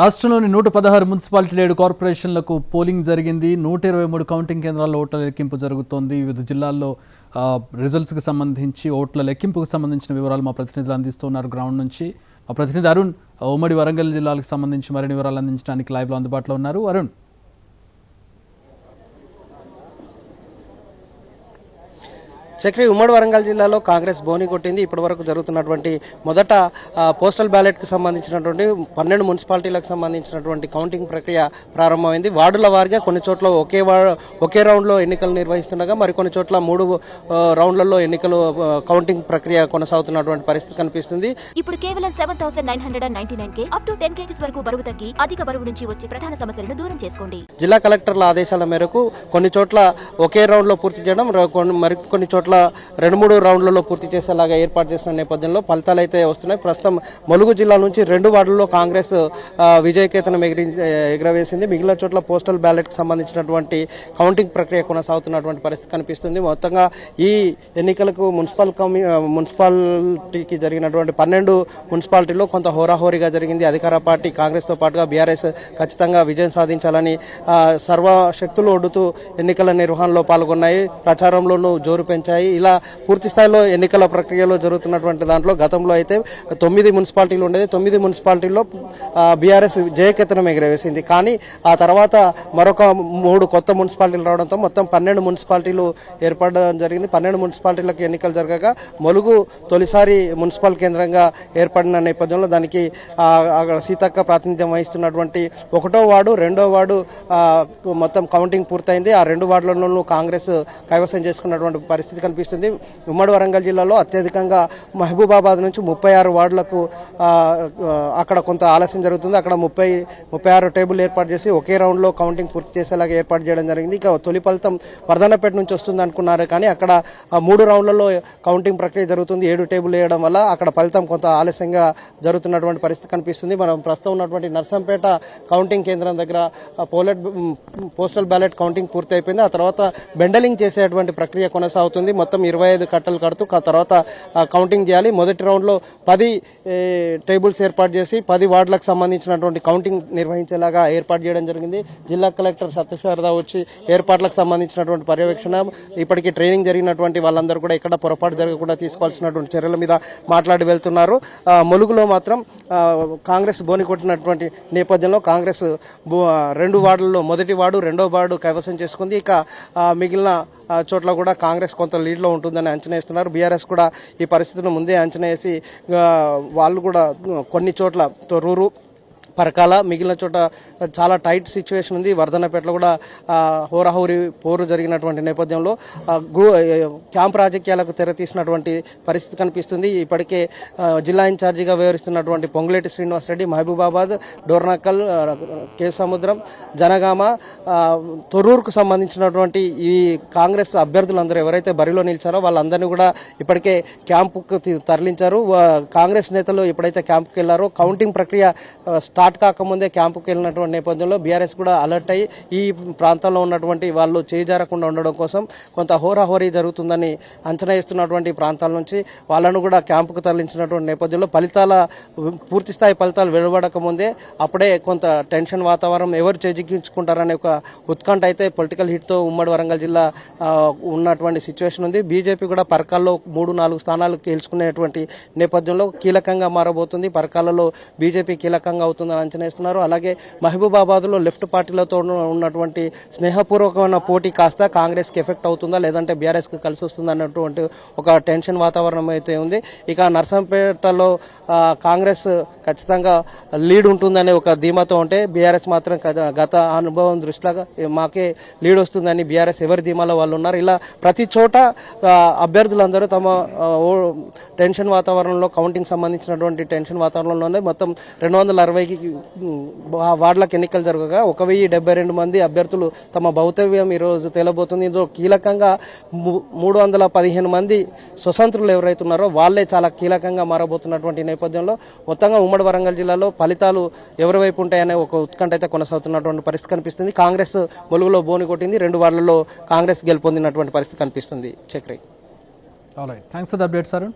రాష్ట్రంలోని నూట పదహారు మున్సిపాలిటీ ఏడు కార్పొరేషన్లకు పోలింగ్ జరిగింది. నూట ఇరవై మూడు కౌంటింగ్ కేంద్రాల్లో ఓట్ల లెక్కింపు జరుగుతోంది. వివిధ జిల్లాల్లో రిజల్ట్స్కి సంబంధించి ఓట్ల లెక్కింపుకు సంబంధించిన వివరాలు మా ప్రతినిధులు అందిస్తున్నారు. గ్రౌండ్ నుంచి మా ప్రతినిధి అరుణ్ ఉమ్మడి వరంగల్ జిల్లాలకు సంబంధించి మరిన్ని వివరాలు అందించడానికి లైవ్లో అందుబాటులో ఉన్నారు. అరుణ్. చక్రి ఉమ్మడి వరంగల్ జిల్లాలో కాంగ్రెస్ బోని కొట్టింది. ఇప్పటి వరకు జరుగుతున్నటువంటి మొదట పోస్టల్ బ్యాలెట్కి సంబంధించినటువంటి పన్నెండు మున్సిపాలిటీలకు సంబంధించినటువంటి కౌంటింగ్ ప్రక్రియ ప్రారంభమైంది. వార్డుల వారీగా కొన్ని చోట్ల ఒకే ఒకే రౌండ్లో ఎన్నికలు నిర్వహిస్తుండగా మరికొన్ని చోట్ల మూడు రౌండ్లలో ఎన్నికలు కౌంటింగ్ ప్రక్రియ కొనసాగుతున్నటువంటి పరిస్థితి కనిపిస్తుంది. ఇప్పుడు కేవలం seven thousand nine hundred and ninety nine K up to ten kgs వరకు బరువు తగ్గి అధిక బరువు నుంచి వచ్చే ప్రధాన సమస్యలను దూరం చేసుకోండి. జిల్లా కలెక్టర్ల ఆదేశాల మేరకు కొన్ని చోట్ల ఒకే రౌండ్లో పూర్తి చేయడం ర- కొన్ని- మరి కొన్ని చోట్ల రెండు మూడు రౌండ్లలో పూర్తి చేసేలాగా ఏర్పాటు చేసిన నేపథ్యంలో ఫలితాలు అయితే వస్తున్నాయి. ప్రస్తుతం ములుగు జిల్లా నుంచి రెండు వార్డుల్లో కాంగ్రెస్ విజయకేతనం ఎగిరి ఎగరవేసింది. మిగిలిన చోట్ల పోస్టల్ బ్యాలెట్కి సంబంధించినటువంటి కౌంటింగ్ ప్రక్రియ కొనసాగుతున్నటువంటి పరిస్థితి కనిపిస్తుంది. మొత్తంగా ఈ ఎన్నికలకు మున్సిపల్ కమి మున్సిపాలిటీకి జరిగినటువంటి పన్నెండు మున్సిపాలిటీలో కొంత హోరాహోరీగా జరిగింది. అధికార పార్టీ కాంగ్రెస్తో పాటుగా బీఆర్ఎస్ ఖచ్చితంగా విజయం సాధించాలని సర్వశక్తులు ఒడ్డుతూ ఎన్నికల నిర్వహణలో పాల్గొన్నాయి. ప్రచారంలోనూ జోరు పెంచాయి. ఇలా పూర్తి స్థాయిలో ఎన్నికల ప్రక్రియలో జరుగుతున్నటువంటి దాంట్లో గతంలో అయితే తొమ్మిది మున్సిపాలిటీలు ఉండేది. తొమ్మిది మున్సిపాలిటీల్లో బీఆర్ఎస్ జయకెత్తనం ఎగిరవేసింది. కానీ ఆ తర్వాత మరొక మూడు కొత్త మున్సిపాలిటీలు రావడంతో మొత్తం పన్నెండు మున్సిపాలిటీలు ఏర్పడడం జరిగింది. పన్నెండు మున్సిపాలిటీలకు ఎన్నికలు జరగగా మొలుగు తొలిసారి మున్సిపల్ కేంద్రంగా ఏర్పడిన నేపథ్యంలో దానికి అక్కడ సీతక్క ప్రాతినిధ్యం వహిస్తున్నటువంటి ఒకటో వార్డు రెండో వార్డు మొత్తం కౌంటింగ్ పూర్తయింది. ఆ రెండు వార్డులలోనూ కాంగ్రెస్ కైవసం చేసుకున్నటువంటి పరిస్థితి కనిపిస్తుంది. ఉమ్మడి వరంగల్ జిల్లాలో అత్యధికంగా మహబూబాబాద్ నుంచి ముప్పై ఆరు వార్డులకు అక్కడ కొంత ఆలస్యం జరుగుతుంది. అక్కడ ముప్పై ముప్పై ఆరు టేబుల్ ఏర్పాటు చేసి ఒకే రౌండ్లో కౌంటింగ్ పూర్తి చేసేలాగా ఏర్పాటు చేయడం జరిగింది. ఇక తొలి ఫలితం వర్ధనపేట నుంచి వస్తుంది అనుకున్నారు కానీ అక్కడ మూడు రౌండ్లలో కౌంటింగ్ ప్రక్రియ జరుగుతుంది. ఏడు టేబుల్ వేయడం వల్ల అక్కడ ఫలితం కొంత ఆలస్యంగా జరుగుతున్నటువంటి పరిస్థితి కనిపిస్తుంది. మనం ప్రస్తుతం ఉన్నటువంటి నర్సంపేట కౌంటింగ్ కేంద్రం దగ్గర పోలెట్ పోస్టల్ బ్యాలెట్ కౌంటింగ్ పూర్తి అయిపోయింది. ఆ తర్వాత బెండలింగ్ చేసేటువంటి ప్రక్రియ కొనసాగుతుంది. మొత్తం ఇరవై ఐదు కట్టలు కడుతూ ఆ తర్వాత కౌంటింగ్ చేయాలి. మొదటి రౌండ్లో పది టేబుల్స్ ఏర్పాటు చేసి పది వార్డులకు సంబంధించినటువంటి కౌంటింగ్ నిర్వహించేలాగా ఏర్పాటు చేయడం జరిగింది. జిల్లా కలెక్టర్ సత్యశారదా వచ్చి ఏర్పాట్లకు సంబంధించినటువంటి పర్యవేక్షణ ఇప్పటికీ ట్రైనింగ్ జరిగినటువంటి వాళ్ళందరూ కూడా ఇక్కడ పొరపాటు జరగకుండా తీసుకోవాల్సినటువంటి చర్యల మీద మాట్లాడి వెళ్తున్నారు. ములుగులో మాత్రం కాంగ్రెస్ బోని కొట్టినటువంటి నేపథ్యంలో కాంగ్రెస్ బో- రెండు వార్డుల్లో మొదటి వార్డు రెండో వార్డు కైవసం చేసుకుంది. ఇక మిగిలిన చోట్ల కూడా కాంగ్రెస్ కొంత లీడ్లో ఉంటుందని అంచనా వేస్తున్నారు. బీఆర్ఎస్ కూడా ఈ పరిస్థితిని ముందే అంచనా వేసి వాళ్ళు కూడా కొన్ని చోట్ల తొర్రూరు పరకాల మిగిలిన చోట చాలా టైట్ సిచ్యువేషన్ ఉంది. వర్ధనపేటలో కూడా హోరాహోరి పోరు జరిగినటువంటి నేపథ్యంలో గ్రూ క్యాంప్ రాజకీయాలకు తెరతీసినటువంటి పరిస్థితి కనిపిస్తుంది. ఇప్పటికే జిల్లా ఇన్ఛార్జిగా వ్యవహరిస్తున్నటువంటి పొంగులేటి శ్రీనివాసరెడ్డి మహబూబాబాద్ డోర్నకల్ కే సముద్రం జనగామ తొర్రూరుకు సంబంధించినటువంటి ఈ కాంగ్రెస్ అభ్యర్థులందరూ ఎవరైతే బరిలో నిలిచారో వాళ్ళందరినీ కూడా ఇప్పటికే క్యాంపుకు తరలించారు. కాంగ్రెస్ నేతలు ఎప్పుడైతే క్యాంపుకి వెళ్ళారో కౌంటింగ్ ప్రక్రియ స్టార్ట్ స్టార్ట్ కాకముందే క్యాంపుకి వెళ్ళినటువంటి నేపథ్యంలో బీఆర్ఎస్ కూడా అలర్ట్ అయ్యి ఈ ప్రాంతంలో ఉన్నటువంటి వాళ్ళు చేజారకుండా ఉండడం కోసం కొంత హోరాహోరీ జరుగుతుందని అంచనా వేస్తున్నటువంటి ప్రాంతాల నుంచి వాళ్ళను కూడా క్యాంపుకు తరలించినటువంటి నేపథ్యంలో ఫలితాల పూర్తి స్థాయి ఫలితాలు వెలువడక ముందే అప్పుడే కొంత టెన్షన్ వాతావరణం ఎవరు చేజిక్కించుకుంటారనే ఒక ఉత్కంఠ అయితే పొలిటికల్ హిట్తో ఉమ్మడి వరంగల్ జిల్లా ఉన్నటువంటి సిచ్యువేషన్ ఉంది. బీజేపీ కూడా పరకాల్లో మూడు నాలుగు స్థానాలు గెలుచుకునేటువంటి నేపథ్యంలో కీలకంగా మారబోతుంది. పరకాలలో బీజేపీ కీలకంగా అవుతుందని అంచనా ఇస్తున్నారు అలాగే మహబూబాబాద్లో లెఫ్ట్ పార్టీలతో ఉన్నటువంటి స్నేహపూర్వకమైన పోటీ కాస్త కాంగ్రెస్కి ఎఫెక్ట్ అవుతుందా? లేదంటే బీఆర్ఎస్కి కలిసి వస్తుందా? అన్నటువంటి ఒక టెన్షన్ వాతావరణం అయితే ఉంది. ఇక నర్సంపేటలో కాంగ్రెస్ ఖచ్చితంగా లీడ్ ఉంటుందనే ఒక ధీమాతో ఉంటే బీఆర్ఎస్ మాత్రం గత- గత అనుభవం దృష్ట్యా మాకే లీడ్ వస్తుందని బీఆర్ఎస్ ఎవరి ధీమాలో వాళ్ళు ఉన్నారు. ఇలా ప్రతి చోట అభ్యర్థులందరూ తమ ఓ- టెన్షన్ వాతావరణంలో కౌంటింగ్ సంబంధించినటువంటి టెన్షన్ వాతావరణంలోనే మొత్తం రెండు వందల అరవైకి వార్డులకు ఎన్నికలు జరగగా ఒక వెయ్యి డెబ్బై రెండు మంది అభ్యర్థులు తమ భౌతవ్యం ఈరోజు తేలబోతుంది. ఇందులో కీలకంగా మూడు వందల పదిహేను మంది స్వతంత్రులు ఎవరైతే ఉన్నారో వాళ్ళే చాలా కీలకంగా మారబోతున్నటువంటి నేపథ్యంలో మొత్తంగా ఉమ్మడి వరంగల్ జిల్లాలో ఫలితాలు ఎవరి వైపు ఉంటాయనే ఒక ఉత్కంఠ అయితే కొనసాగుతున్నటువంటి పరిస్థితి కనిపిస్తుంది. కాంగ్రెస్ ములుగులో బోని కొట్టింది. రెండు వార్డులలో కాంగ్రెస్ గెలుపొందినటువంటి పరిస్థితి కనిపిస్తుంది. Chakri all thanks for the sir